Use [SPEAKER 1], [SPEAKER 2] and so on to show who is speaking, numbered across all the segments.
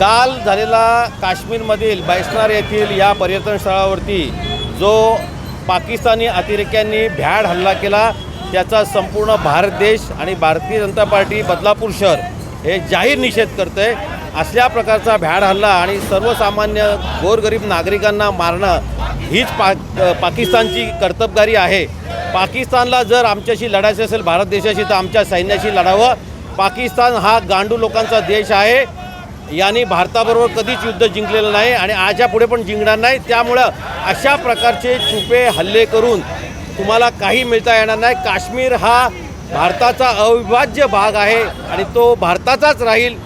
[SPEAKER 1] काल झालेला काश्मीरमधील बैसनार येथील या पर्यटन स्थळावरती जो पाकिस्तानी अतिरेक्यांनी भ्याड हल्ला केला त्याचा संपूर्ण भारत देश आणि भारतीय जनता पार्टी बदलापूर शहर हे जाहीर निषेध करतं आहे असल्या प्रकारचा भ्याड हल्ला आणि सर्वसामान्य गोरगरीब नागरिकांना मारणं हीच पा पाकिस्तानची कर्तबगारी आहे. पाकिस्तानला जर आमच्याशी लढायचं असेल भारत देशाशी तर आमच्या सैन्याशी लढावं. पाकिस्तान हा गांडू लोकांचा देश आहे. यांनी भारताबरोबर कधीच युद्ध जिंकलेलं नाही आणि आजच्या पुढे पण जिंकणार नाही. त्यामुळं अशा प्रकारचे छुपे हल्ले करून तुम्हाला काही मिळता येणार नाही. काश्मीर हा भारताचा अविभाज्य भाग आहे आणि तो भारताचाच राहील.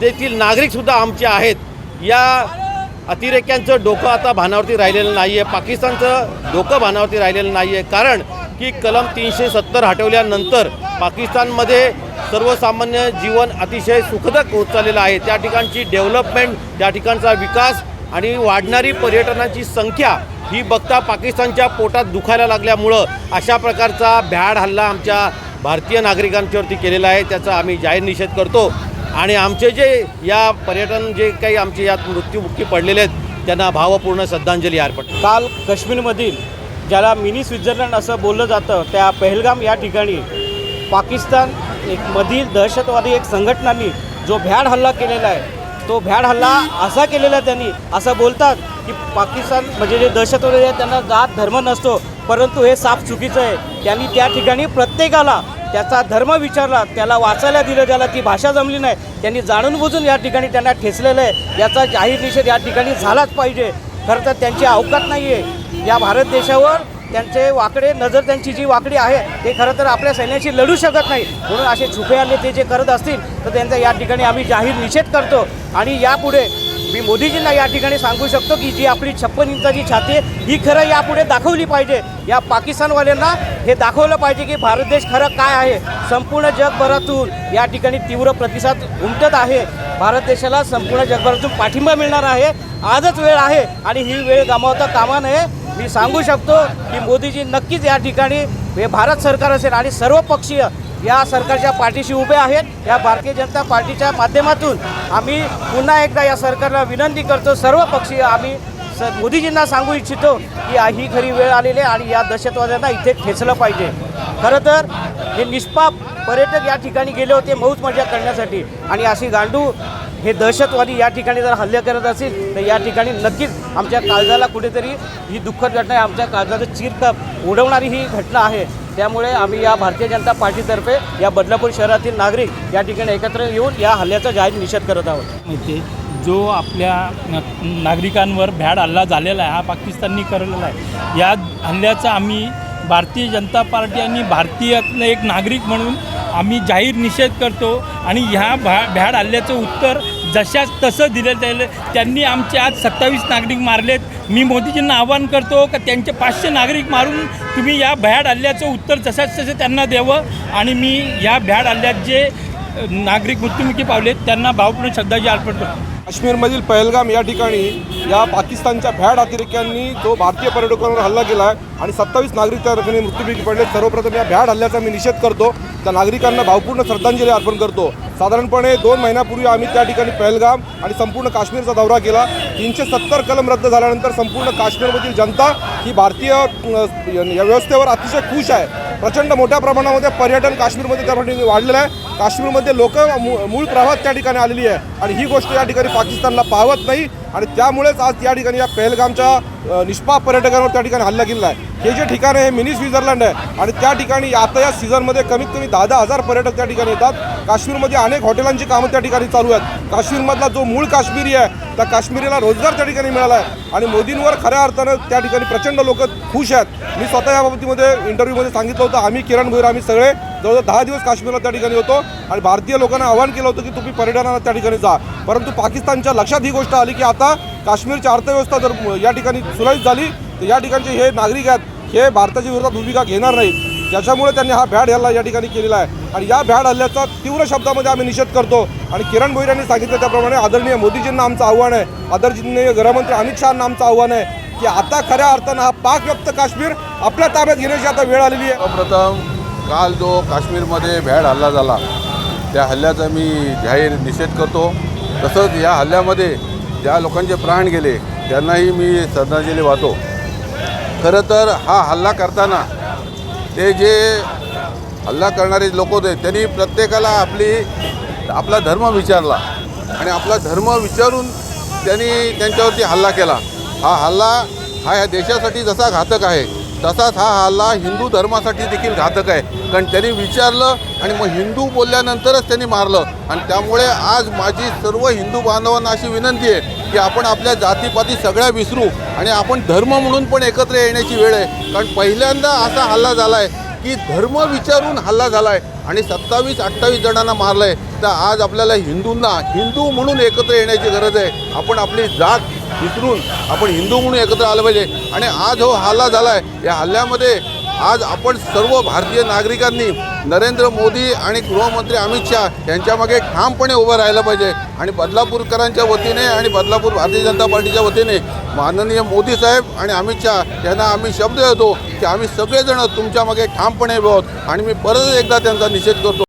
[SPEAKER 1] तेथील नागरिकसुद्धा आमचे आहेत. या अतिरेक्यांचं डोकं आता भानावरती राहिलेलं नाही आहे पाकिस्तानचं डोकं भानावरती राहिलेलं नाही आहे कारण की कलम तीनशे सत्तर हटवल्यानंतर पाकिस्तानमध्ये सर्वसामान्य जीवन अतिशय सुखदक होत चाललेलं आहे. त्या ठिकाणची डेव्हलपमेंट त्या ठिकाणचा विकास आणि वाढणारी पर्यटनाची संख्या ही बघता पाकिस्तानच्या पोटात दुखायला लागल्यामुळं अशा प्रकारचा भ्याड हल्ला आमच्या भारतीय नागरिकांच्यावरती केलेला आहे. त्याचा आम्ही जाहीर निषेध करतो. आणि आमचे जे या पर्यटन जे काही आमचे यात मृत्यूमुखी पडलेले आहेत त्यांना भावपूर्ण श्रद्धांजली अर्पण.
[SPEAKER 2] काल काश्मीरमधील ज्याला मिनी स्वित्झर्लंड असं बोललं जातं त्या पहलगाम या ठिकाणी पाकिस्तान एक मधील दहशतवादी एक संघटनांनी जो भ्याड हल्ला केलेला आहे तो भ्याड हल्ला असा केलेला आहे त्यांनी असं बोलतात की पाकिस्तान म्हणजे जे दहशतवादी आहेत त्यांना जात धर्म नसतो परंतु हे साफ चुकीचं आहे. त्यांनी त्या ठिकाणी प्रत्येकाला त्याचा धर्म विचारला त्याला वाचायला दिलं ज्याला ती भाषा जमली नाही त्यांनी जाणून बुजून या ठिकाणी त्यांना ठेचलेलं आहे. याचा जाहीर निषेध या ठिकाणी झालाच पाहिजे. खरं तर त्यांची अवकात नाही आहे या भारत देशावर त्यांचे वाकडे नजर त्यांची जी वाकडी आहे ते खरं तर आपल्या सैन्याशी लढू शकत नाही म्हणून असे छुपे हल्ले ते जे करत असतील तर त्यांचा या ठिकाणी आम्ही जाहीर निषेध करतो. आणि यापुढे मी मोदीजींना या ठिकाणी सांगू शकतो की जी आपली छप्पन इंचाची छाती आहे ही खरं यापुढे दाखवली पाहिजे. या पाकिस्तानवाल्यांना हे दाखवलं पाहिजे की भारत देश खरं काय आहे. संपूर्ण जगभरातून या ठिकाणी तीव्र प्रतिसाद उमटत आहे. भारत देशाला संपूर्ण जगभरातून पाठिंबा मिळणार आहे. आजच वेळ आहे आणि ही वेळ गमावता कामा नये. मी सांगू शकतो की मोदीजी नक्कीच या ठिकाणी हे भारत सरकार असेल आणि सर्व पक्षीय या सरकारच्या पाठीशी उभे आहेत. या भारतीय जनता पार्टीच्या माध्यमातून आम्ही पुन्हा एकदा या सरकारला विनंती करतो सर्व पक्षीय आम्ही स मोदीजींना सांगू इच्छितो की ही खरी वेळ आलेली आहे आणि या दहशतवाद्यांना इथे ठेचलं पाहिजे. खरं तर हे निष्पाप पर्यटक या ठिकाणी गेले होते मौज मजा करण्यासाठी. आणि अशी गांडू हे दहशतवादी या ठिकाणी जर हल्ले करत असतील तर या ठिकाणी नक्कीच आमच्या काळजाला कुठेतरी ही दुःखद घटना आहे. आमच्या काळजाचं चिरकाप उडवणारी ही घटना आहे. त्यामुळे आम्ही या भारतीय जनता पार्टीतर्फे या बदलापूर शहरातील नागरिक या ठिकाणी एकत्र येऊन या हल्ल्याचा जाहीर निषेध करत आहोत.
[SPEAKER 3] माहिती जो आपल्या न- नागरिकांवर भ्याड हल्ला झालेला आहे हा पाकिस्ताननी करलेला आहे. या हल्ल्याचा आम्ही भारतीय जनता पार्टी आणि भारतीयातलं एक नागरिक म्हणून आम्ही जाहीर निषेध करतो आणि ह्या भा भ्याड हल्ल्याचं उत्तर जशाच तसं दिलं गेलं त्यांनी आमचे आज सत्तावीस नागरिक मारलेत. मी मोदीजींना आवाहन करतो का त्यांचे पाचशे नागरिक मारून तुम्ही या भ्याड हल्ल्याचं उत्तर जशाच तसं त्यांना द्यावं. आणि मी या भ्याड हल्ल्यात जे नागरिक मृत्युमुखी पावलेत त्यांना भावपूर्ण श्रद्धांजली अर्पण करतो.
[SPEAKER 4] काश्मीरमधील पहलगाम या ठिकाणी या पाकिस्तानच्या भ्याड अतिरेक्यांनी जो भारतीय पर्यटकांवर हल्ला केला आहे आणि सत्तावीस नागरिक त्या ठिकाणी मृत्यूपैकी पडले सर्वप्रथम या भ्याड हल्ल्याचा मी निषेध करतो. त्या नागरिकांना भावपूर्ण श्रद्धांजली अर्पण करतो. साधारणपणे दोन महिन्यापूर्वी आम्ही त्या ठिकाणी पहलगाम आणि संपूर्ण काश्मीरचा दौरा केला. तीनशे सत्तर कलम रद्द झाल्यानंतर संपूर्ण काश्मीरमधील जनता ही भारतीय या व्यवस्थेवर अतिशय खुश आहे. प्रचंड मोठ्या प्रमाणामध्ये पर्यटन काश्मीरमध्ये त्या ठिकाणी वाढलेलं आहे. काश्मीरमध्ये लोक मूळ प्रवाहात त्या ठिकाणी आलेली आहे. आणि ही गोष्ट या ठिकाणी पाकिस्तानला पावत नाही. आणि त्यामुळेच आज त्या ठिकाणी या पहलगामच्या निष्पा निष्पाप पर्यटकांवर त्या ठिकाणी हल्ला केलेला आहे. हे जे ठिकाण आहे हे मिनी स्वित्झर्लंड आहे. आणि त्या ठिकाणी आता या सीझनमध्ये कमीत कमी दहा दहा हजार पर्यटक त्या ठिकाणी येतात. काश्मीरमध्ये अनेक हॉटेलांची कामं त्या ठिकाणी चालू आहेत. काश्मीरमधला जो मूळ काश्मीरी आहे त्या काश्मीरीला रोजगार त्या ठिकाणी मिळाला आहे. आणि मोदींवर खऱ्या अर्थानं त्या ठिकाणी प्रचंड लोक खुश आहेत. मी स्वतः या बाबतीमध्ये इंटरव्ह्यूमध्ये सांगितलं होतं आम्ही किरण भोईर आम्ही सगळे जवळजवळ दहा दिवस काश्मीरला त्या ठिकाणी होतो. आणि भारतीय लोकांना आवाहन केलं होतं की तुम्ही पर्यटनाला त्या ठिकाणी जा. परंतु पाकिस्तानच्या लक्षात ही गोष्ट आली की आता काश्मीरची अर्थव्यवस्था जर या ठिकाणी सुरळीत झाली तर या ठिकाणचे हे नागरिक आहेत हे भारताच्या विरोधात भूमिका घेणार नाहीत. ज्याच्यामुळे त्यांनी हा भ्याड हल्ला या ठिकाणी केलेला आहे. आणि या भ्याड हल्ल्याचा तीव्र शब्दामध्ये आम्ही निषेध करतो. आणि किरण भोईर यांनी सांगितलं त्याप्रमाणे आदरणीय मोदीजींना आमचं आव्हान आहे. आदरणीय गृहमंत्री अमित शहांना आमचं आव्हान आहे की आता खऱ्या अर्थानं हा पाकव्याप्त काश्मीर आपल्या ताब्यात घेण्याची आता वेळ आलेली आहे.
[SPEAKER 5] प्रथम काल जो काश्मीरमध्ये भ्याड हल्ला झाला त्या हल्ल्याचा मी जाहीर निषेध करतो. तसंच या हल्ल्यामध्ये ज्या लोकांचे प्राण गेले त्यांनाही मी श्रद्धांजली वाहतो. खरं तर हा हल्ला करताना ते जे हल्ला करणारे लोक होते त्यांनी प्रत्येकाला आपली आपला धर्म विचारला आणि आपला धर्म विचारून त्यांनी त्यांच्यावरती हल्ला केला. हा हल्ला हा या देशासाठी जसा घातक आहे तसाच हा हल्ला हिंदू धर्मासाठी देखील घातक आहे. कारण त्यांनी विचारलं आणि मग हिंदू बोलल्यानंतरच त्यांनी मारलं. आणि त्यामुळे आज माझी सर्व हिंदू बांधवांना अशी विनंती आहे की आपण आपल्या जातीपाती सगळ्या विसरू आणि आपण धर्म म्हणून पण एकत्र येण्याची वेळ आहे. कारण पहिल्यांदा असा हल्ला झाला आहे की धर्म विचारून हल्ला झाला आहे आणि सत्तावीस अठ्ठावीस जणांना मारलं आहे तर आज आपल्याला हिंदूंना हिंदू म्हणून एकत्र येण्याची गरज आहे. आपण आपली जात विसरून आपण हिंदू म्हणून एकत्र आलं पाहिजे. आणि आज हो हल्ला झाला आहे या हल्ल्यामध्ये आज आपण सर्व भारतीय नागरिकांनी नरेंद्र मोदी आणि गृहमंत्री अमित शहा यांच्यामागे ठामपणे उभं राहिलं पाहिजे. आणि बदलापूरकरांच्या वतीने आणि बदलापूर भारतीय जनता पार्टीच्या वतीने माननीय मोदी साहेब आणि अमित शहा यांना आम्ही शब्द देतो की आम्ही सगळेजण तुमच्यामागे ठामपणे आहोत. आणि मी परत एकदा त्यांचा निषेध करतो.